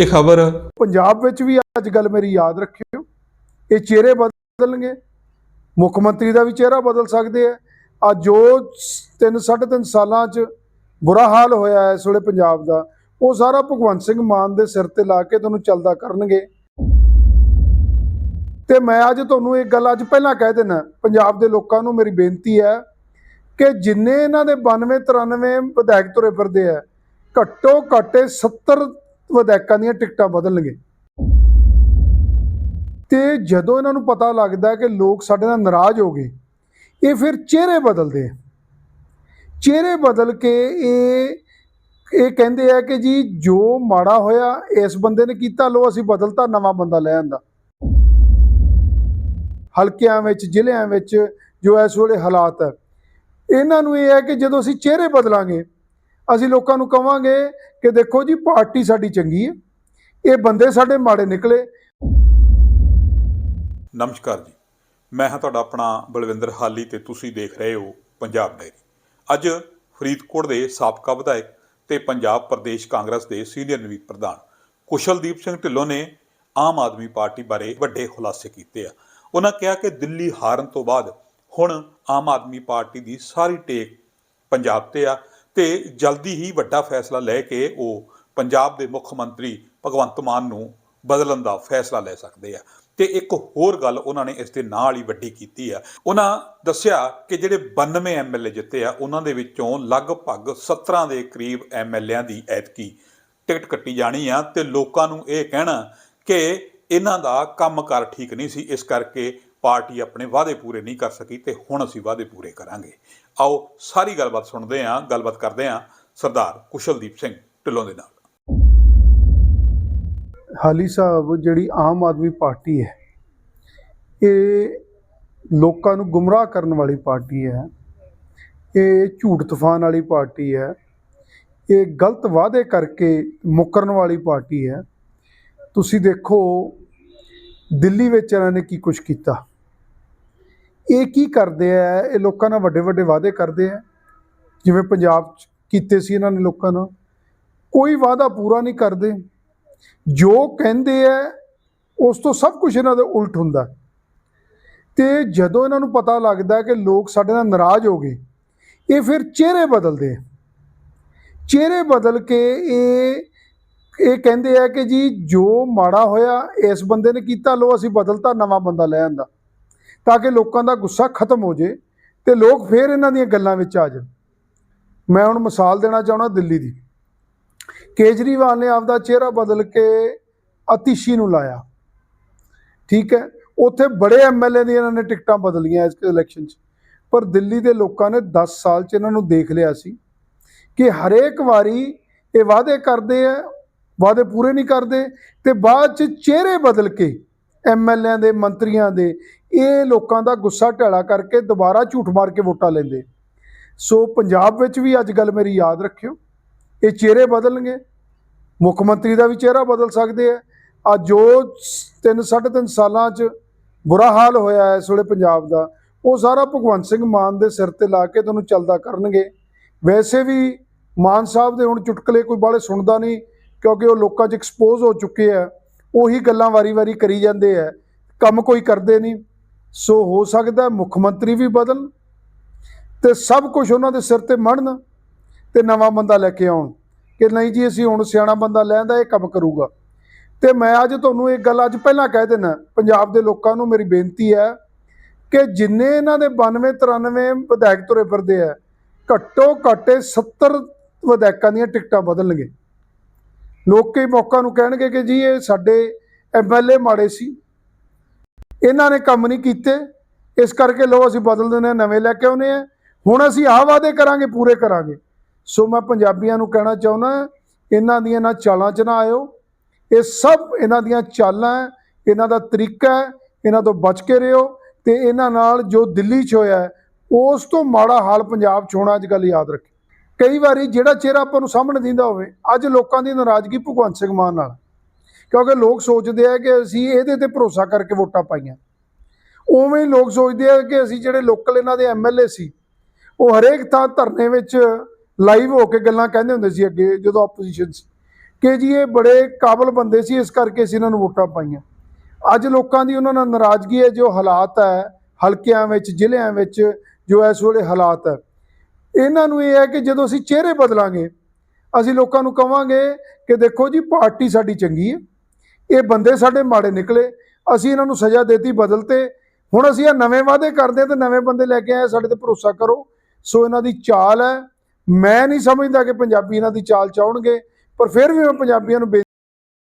ਇਹ ਖਬਰ ਪੰਜਾਬ ਵਿੱਚ ਵੀ ਅੱਜ ਗੱਲ ਮੇਰੀ ਯਾਦ ਰੱਖਿਓ। ਇਹ ਚਿਹਰੇ ਬਦਲਣਗੇ। ਮੁੱਖ ਮੰਤਰੀ ਦਾ ਵੀ ਚਿਹਰਾ ਬਦਲ ਸਕਦੇ ਆ। ਆ ਜੋ 3 3.5 ਸਾਲਾਂ 'ਚ ਬੁਰਾ ਹਾਲ ਹੋਇਆ ਹੈ ਇਸ ਵੇਲੇ ਪੰਜਾਬ ਦਾ। ਉਹ ਸਾਰਾ ਭਗਵੰਤ ਸਿੰਘ ਮਾਨ ਦੇ ਸਿਰ ਤੇ ਲਾ ਕੇ ਤੁਹਾਨੂੰ ਚੱਲਦਾ ਕਰਨਗੇ। ਤੇ ਮੈਂ ਅੱਜ ਤੁਹਾਨੂੰ ਇੱਕ ਗੱਲ ਅੱਜ ਪਹਿਲਾਂ ਕਹਿ ਦੇਣਾ ਪੰਜਾਬ ਦੇ ਲੋਕਾਂ ਨੂੰ ਮੇਰੀ ਬੇਨਤੀ ਹੈ ਕਿ ਜਿੰਨੇ ਇਹਨਾਂ ਦੇ 92 93 ਵਿਧਾਇਕ ਤੁਰੇ ਫਿਰਦੇ ਆ ਘੱਟੋ ਘੱਟ ਇਹ 70 ਵਿਧਾਇਕਾਂ ਦੀਆਂ ਟਿਕਟਾਂ ਬਦਲਣਗੇ। ਤੇ ਜਦੋਂ ਇਹਨਾਂ ਨੂੰ ਪਤਾ ਲੱਗਦਾ ਕਿ ਲੋਕ ਸਾਡੇ ਨਾਲ ਨਾਰਾਜ਼ ਹੋ ਗਏ, ਇਹ ਫਿਰ ਚਿਹਰੇ ਬਦਲਦੇ ਆ। ਚਿਹਰੇ ਬਦਲ ਕੇ ਇਹ ਇਹ ਕਹਿੰਦੇ ਆ ਕਿ ਜੀ, ਜੋ ਮਾੜਾ ਹੋਇਆ, ਇਸ ਬੰਦੇ ਨੇ ਕੀਤਾ ਲੋ ਅਸੀਂ ਬਦਲਤਾ, ਨਵਾਂ ਬੰਦਾ ਲੈ ਆਂਦਾ। ਹਲਕਿਆਂ ਵਿੱਚ, ਜ਼ਿਲ੍ਹਿਆਂ ਵਿੱਚ ਜੋ ਇਸ ਵੇਲੇ ਹਾਲਾਤ ਹੈ, ਇਹਨਾਂ ਨੂੰ ਇਹ ਹੈ ਕਿ ਜਦੋਂ ਅਸੀਂ ਚਿਹਰੇ ਬਦਲਾਂਗੇ ਅਸੀਂ ਲੋਕਾਂ ਨੂੰ ਕਵਾਂਗੇ ਕਿ ਦੇਖੋ ਜੀ, ਪਾਰਟੀ ਸਾਡੀ ਚੰਗੀ ਹੈ। ਇਹ ਬੰਦੇ ਸਾਡੇ ਮਾੜੇ ਨਿਕਲੇ। ਨਮਸਕਾਰ ਜੀ। ਮੈਂ ਹਾਂ ਤੁਹਾਡਾ ਆਪਣਾ ਬਲਵਿੰਦਰ ਹਾਲੀ ਤੇ ਤੁਸੀਂ ਦੇਖ ਰਹੇ ਹੋ ਪੰਜਾਬ ਡਾਇਰੀ ਅੱਜ ਫਰੀਦਕੋਟ ਦੇ ਸਾਬਕਾ ਵਿਧਾਇਕ ਤੇ ਪੰਜਾਬ ਪ੍ਰਦੇਸ਼ ਕਾਂਗਰਸ ਦੇ ਸੀਨੀਅਰ ਨਵੀਂ ਪ੍ਰਧਾਨ ਕੁਸ਼ਲਦੀਪ ਸਿੰਘ ਢਿੱਲੋਂ ਨੇ ਆਮ ਆਦਮੀ ਪਾਰਟੀ ਬਾਰੇ ਵੱਡੇ ਖੁਲਾਸੇ ਕੀਤੇ ਆ। ਉਹਨਾਂ ਕਿਹਾ ਕਿ ਦਿੱਲੀ ਹਾਰਨ ਤੋਂ ਬਾਅਦ ਹੁਣ ਆਮ ਆਦਮੀ ਪਾਰਟੀ ਦੀ ਸਾਰੀ ਟੇਕ ਪੰਜਾਬ ਤੇ ਆ। ਤੇ ਜਲਦੀ ਹੀ ਵੱਡਾ ਫੈਸਲਾ ਲੈ ਕੇ ਉਹ ਪੰਜਾਬ ਦੇ ਮੁੱਖ ਮੰਤਰੀ ਭਗਵੰਤ ਮਾਨ ਨੂੰ ਬਦਲਣ ਦਾ ਫੈਸਲਾ ਲੈ ਸਕਦੇ ਆ। ਤੇ ਇੱਕ ਹੋਰ ਗੱਲ ਉਹਨਾਂ ਨੇ ਇਸ ਦੇ ਨਾਲ ਹੀ ਵੱਡੀ ਕੀਤੀ ਆ। ਉਹਨਾਂ ਦੱਸਿਆ ਕਿ ਜਿਹੜੇ 92 ਐਮਐਲਏ ਜਿੱਤੇ ਆ, ਉਹਨਾਂ ਦੇ ਵਿੱਚੋਂ ਲਗਭਗ 17 ਦੇ ਕਰੀਬ ਐਮਐਲਏਆਂ ਦੀ ਐਤਕੀ ਟਿਕਟ ਕੱਟੀ ਜਾਣੀ ਆ ਤੇ ਲੋਕਾਂ ਨੂੰ ਇਹ ਕਹਿਣਾ ਕਿ ਇਹਨਾਂ ਦਾ ਕੰਮਕਾਰ ਠੀਕ ਨਹੀਂ ਸੀ, ਇਸ ਕਰਕੇ ਪਾਰਟੀ ਆਪਣੇ ਵਾਅਦੇ ਪੂਰੇ ਨਹੀਂ ਕਰ ਸਕੀ ਤੇ ਹੁਣ ਅਸੀਂ ਵਾਅਦੇ ਪੂਰੇ ਕਰਾਂਗੇ। ਆਓ ਸਾਰੀ ਗੱਲਬਾਤ ਸੁਣਦੇ ਹਾਂ, ਗੱਲਬਾਤ ਕਰਦੇ ਹਾਂ ਸਰਦਾਰ ਕੁਸ਼ਲਦੀਪ ਸਿੰਘ ਢਿੱਲੋਂ ਦੇ ਨਾਲ। ਹਾਲੀ ਸਾਹਿਬ, ਜਿਹੜੀ ਆਮ ਆਦਮੀ ਪਾਰਟੀ ਹੈ, ਇਹ ਲੋਕਾਂ ਨੂੰ ਗੁੰਮਰਾਹ ਕਰਨ ਵਾਲੀ ਪਾਰਟੀ ਹੈ, ਇਹ ਝੂਠ ਤੂਫਾਨ ਵਾਲੀ ਪਾਰਟੀ ਹੈ, ਇਹ ਗਲਤ ਵਾਅਦੇ ਕਰਕੇ ਮੁੱਕਰਨ ਵਾਲੀ ਪਾਰਟੀ ਹੈ। ਤੁਸੀਂ ਦੇਖੋ, ਦਿੱਲੀ ਵਿੱਚ ਇਹਨਾਂ ਨੇ ਕੀ ਕੁਝ ਕੀਤਾ? ਇਹ ਕੀ ਕਰਦੇ ਆ? ਇਹ ਲੋਕਾਂ ਨਾਲ ਵੱਡੇ ਵੱਡੇ ਵਾਅਦੇ ਕਰਦੇ ਆ। ਜਿਵੇਂ ਪੰਜਾਬ 'ਚ ਕੀਤੇ ਸੀ ਇਹਨਾਂ ਨੇ ਲੋਕਾਂ ਨਾਲ। ਕੋਈ ਵਾਅਦਾ ਪੂਰਾ ਨਹੀਂ ਕਰਦੇ। ਜੋ ਕਹਿੰਦੇ ਆ, ਉਸ ਤੋਂ ਸਭ ਕੁਝ ਇਹਨਾਂ ਦਾ ਉਲਟ ਹੁੰਦਾ। ਤੇ ਜਦੋਂ ਇਹਨਾਂ ਨੂੰ ਪਤਾ ਲੱਗਦਾ ਕਿ ਲੋਕ ਸਾਡੇ ਨਾਲ ਨਾਰਾਜ਼ ਹੋ ਗਏ, ਇਹ ਫਿਰ ਚਿਹਰੇ ਬਦਲਦੇ ਆ। ਚਿਹਰੇ ਬਦਲ ਕੇ ਇਹ ਇਹ ਕਹਿੰਦੇ ਆ ਕਿ ਜੀ ਜੋ ਮਾੜਾ ਹੋਇਆ, ਇਸ ਬੰਦੇ ਨੇ ਕੀਤਾ ਲੋ ਅਸੀਂ ਬਦਲਤਾ, ਨਵਾਂ ਬੰਦਾ ਲੈ ਆਂਦਾ। ਤਾਂ ਕਿ ਲੋਕਾਂ ਦਾ ਗੁੱਸਾ ਖਤਮ ਹੋ ਜੇ ਤੇ ਲੋਕ ਫੇਰ ਇਹਨਾਂ ਦੀਆਂ ਗੱਲਾਂ ਵਿੱਚ ਆ ਜਾਣ। ਮੈਂ ਹੁਣ ਮਿਸਾਲ ਦੇਣਾ ਚਾਹੁੰਦਾ ਦਿੱਲੀ ਦੀ। ਕੇਜਰੀਵਾਲ ਨੇ ਆਪਦਾ ਚਿਹਰਾ ਬਦਲ ਕੇ ਅਤੀਸ਼ੀ ਨੂੰ ਲਾਇਆ। ਠੀਕ ਹੈ, ਉੱਥੇ ਬੜੇ ਐਮਐਲਏ ਦੀਆਂ ਇਹਨਾਂ ਨੇ ਟਿਕਟਾਂ ਬਦਲੀਆਂ ਇਸ ਇਲੈਕਸ਼ਨ 'ਚ। ਪਰ ਦਿੱਲੀ ਦੇ ਲੋਕਾਂ ਨੇ 10 ਸਾਲ 'ਚ ਇਹਨਾਂ ਨੂੰ ਦੇਖ ਲਿਆ ਸੀ ਕਿ ਹਰੇਕ ਵਾਰੀ ਇਹ ਵਾਅਦੇ ਕਰਦੇ ਆ, ਵਾਅਦੇ ਪੂਰੇ ਨਹੀਂ ਕਰਦੇ ਤੇ ਬਾਅਦ 'ਚ ਚਿਹਰੇ ਬਦਲ ਕੇ ਐਮਐਲਏਆਂ ਦੇ, ਮੰਤਰੀਆਂ ਦੇ ਇਹ ਲੋਕਾਂ ਦਾ ਗੁੱਸਾ ਢਾਲਾ ਕਰਕੇ ਦੁਬਾਰਾ ਝੂਠ ਮਾਰ ਕੇ ਵੋਟਾਂ ਲੈਂਦੇ। ਸੋ ਪੰਜਾਬ ਵਿੱਚ ਵੀ ਅੱਜ ਗੱਲ ਮੇਰੀ ਯਾਦ ਰੱਖਿਓ। ਇਹ ਚਿਹਰੇ ਬਦਲਣਗੇ। ਮੁੱਖ ਮੰਤਰੀ ਦਾ ਵੀ ਚਿਹਰਾ ਬਦਲ ਸਕਦੇ ਆ। ਆ ਜੋ 3 3.5 ਸਾਲਾਂ 'ਚ ਬੁਰਾ ਹਾਲ ਹੋਇਆ ਹੈ ਇਸ ਵੇਲੇ ਪੰਜਾਬ ਦਾ। ਉਹ ਸਾਰਾ ਭਗਵੰਤ ਸਿੰਘ ਮਾਨ ਦੇ ਸਿਰ ਤੇ ਲਾ ਕੇ ਤੁਹਾਨੂੰ ਚੱਲਦਾ ਕਰਨਗੇ। ਵੈਸੇ ਵੀ ਮਾਨ ਸਾਹਿਬ ਦੇ ਹੁਣ ਚੁਟਕਲੇ ਕੋਈ ਬਾਲੇ ਸੁਣਦਾ ਨਹੀਂ, ਕਿਉਂਕਿ ਉਹ ਲੋਕਾਂ 'ਚ ਐਕਸਪੋਜ਼ ਹੋ ਚੁੱਕੇ ਆ। ਉਹੀ ਗੱਲਾਂ ਵਾਰੀ-ਵਾਰੀ ਕਰੀ ਜਾਂਦੇ ਆ। ਕੰਮ ਕੋਈ ਕਰਦੇ ਨਹੀਂ। ਸੋ ਹੋ ਸਕਦਾ ਮੁੱਖ ਮੰਤਰੀ ਵੀ ਬਦਲਣ ਤੇ ਸਭ ਕੁਝ ਉਹਨਾਂ ਦੇ ਸਿਰ ਤੇ ਮੜਨ ਤੇ ਨਵਾਂ ਬੰਦਾ ਲੈ ਕੇ ਆਉਣ ਕਿ ਨਹੀਂ ਜੀ, ਅਸੀਂ ਹੁਣ ਸਿਆਣਾ ਬੰਦਾ ਲੈਂਦਾ ਇਹ ਕੰਮ ਕਰੂਗਾ। ਤੇ ਮੈਂ ਅੱਜ ਤੁਹਾਨੂੰ ਇੱਕ ਗੱਲ ਅੱਜ ਪਹਿਲਾਂ ਕਹਿ ਦੇਣਾ ਪੰਜਾਬ ਦੇ ਲੋਕਾਂ ਨੂੰ ਮੇਰੀ ਬੇਨਤੀ ਹੈ ਕਿ ਜਿੰਨੇ ਇਹਨਾਂ ਦੇ 92 93 ਵਿਧਾਇਕ ਤੁਰੇ ਫਿਰਦੇ ਆ, ਘੱਟੋ ਘੱਟ ਇਹ 70 ਵਿਧਾਇਕਾਂ ਦੀਆਂ ਟਿਕਟਾਂ ਬਦਲਣਗੇ। ਲੋਕ ਕਈ ਮੌਕਾ ਨੂੰ ਕਹਿਣਗੇ ਕਿ ਜੀ, ਇਹ ਸਾਡੇ ਐਮਐਲਏ ਮਾੜੇ ਸੀ। ਇਹਨਾਂ ਨੇ ਕੰਮ ਨਹੀਂ ਕੀਤੇ। ਇਸ ਕਰਕੇ ਲੋ ਅਸੀਂ ਬਦਲ ਦਿੰਦੇ ਹਾਂ, ਨਵੇਂ ਲੈ ਕੇ ਆਉਨੇ ਆ ਹੁਣ ਅਸੀਂ ਆਹ ਵਾਅਦੇ ਕਰਾਂਗੇ, ਪੂਰੇ ਕਰਾਂਗੇ। ਸੋ ਮੈਂ ਪੰਜਾਬੀਆਂ ਨੂੰ ਕਹਿਣਾ ਚਾਹੁੰਦਾ ਇਹਨਾਂ ਦੀਆਂ ਨਾ ਚਾਲਾਂ 'ਚ ਨਾ ਆਇਓ। ਇਹ ਸਭ ਇਹਨਾਂ ਦੀਆਂ ਚਾਲਾਂ ਇਹਨਾਂ ਦਾ ਤਰੀਕਾ ਹੈ, ਇਹਨਾਂ ਤੋਂ ਬਚ ਕੇ ਰਹੋ ਤੇ ਇਹਨਾਂ ਨਾਲ ਜੋ ਦਿੱਲੀ 'ਚ ਹੋਇਆ ਉਸ ਤੋਂ ਮਾੜਾ ਹਾਲ ਪੰਜਾਬ 'ਚ ਹੋਣਾ ਅੱਜ ਗੱਲ ਯਾਦ ਰੱਖੇ ਕਈ ਵਾਰੀ ਜਿਹੜਾ ਚਿਹਰਾ ਆਪਾਂ ਨੂੰ ਸਾਹਮਣੇ ਦਿੰਦਾ ਹੋਵੇ, ਅੱਜ ਲੋਕਾਂ ਦੀ ਨਾਰਾਜ਼ਗੀ ਭਗਵੰਤ ਸਿੰਘ ਮਾਨ ਨਾਲ। ਕਿਉਂਕਿ ਲੋਕ ਸੋਚਦੇ ਆ ਕਿ ਅਸੀਂ ਇਹਦੇ ਤੇ ਭਰੋਸਾ ਕਰਕੇ ਵੋਟਾਂ ਪਾਈਆਂ। ਉਵੇਂ ਹੀ ਲੋਕ ਸੋਚਦੇ ਆ ਕਿ ਅਸੀਂ ਜਿਹੜੇ ਲੋਕਲ ਇਹਨਾਂ ਦੇ ਐਮਐਲਏ ਸੀ, ਉਹ ਹਰੇਕ ਥਾਂ ਧਰਨੇ ਵਿੱਚ ਲਾਈਵ ਹੋ ਕੇ ਗੱਲਾਂ ਕਹਿੰਦੇ ਹੁੰਦੇ ਸੀ ਅੱਗੇ ਜਦੋਂ ਆਪੋਜੀਸ਼ਨ ਸੀ। ਕਿ ਜੀ ਇਹ ਬੜੇ ਕਾਬਲ ਬੰਦੇ ਸੀ, ਇਸ ਕਰਕੇ ਅਸੀਂ ਇਹਨਾਂ ਨੂੰ ਵੋਟਾਂ ਪਾਈਆਂ। ਅੱਜ ਲੋਕਾਂ ਦੀ ਉਹਨਾਂ ਨਾਲ ਨਾਰਾਜ਼ਗੀ ਹੈ, ਜੋ ਹਾਲਾਤ ਹੈ, ਹਲਕਿਆਂ ਵਿੱਚ, ਜ਼ਿਲ੍ਹਿਆਂ ਵਿੱਚ ਜੋ ਇਸ ਵੇਲੇ ਹਾਲਾਤ ਹੈ। ਇਹਨਾਂ ਨੂੰ ਇਹ ਹੈ ਕਿ ਜਦੋਂ ਅਸੀਂ ਚਿਹਰੇ ਬਦਲਾਂਗੇ, ਅਸੀਂ ਲੋਕਾਂ ਨੂੰ ਕਵਾਂਗੇ ਕਿ ਦੇਖੋ ਜੀ, ਪਾਰਟੀ ਸਾਡੀ ਚੰਗੀ ਹੈ। ਇਹ ਬੰਦੇ ਸਾਡੇ ਮਾੜੇ ਨਿਕਲੇ, ਅਸੀਂ ਇਹਨਾਂ ਨੂੰ ਸਜ਼ਾ ਦੇਤੀ ਬਦਲਤੇ। ਹੁਣ ਅਸੀਂ ਇਹ ਨਵੇਂ ਵਾਅਦੇ ਕਰਦੇ ਹਾਂ ਤੇ ਨਵੇਂ ਬੰਦੇ ਲੈ ਕੇ ਆਏ ਸਾਡੇ ਤੇ ਭਰੋਸਾ ਕਰੋ। ਸੋ ਇਹਨਾਂ ਦੀ ਚਾਲ ਹੈ। ਮੈਂ ਨਹੀਂ ਸਮਝਦਾ ਕਿ ਪੰਜਾਬੀ ਇਹਨਾਂ ਦੀ ਚਾਲ ਚਾਉਣਗੇ ਪਰ ਫਿਰ ਵੀ ਮੈਂ ਪੰਜਾਬੀਆਂ ਨੂੰ ਬੇਨਤੀ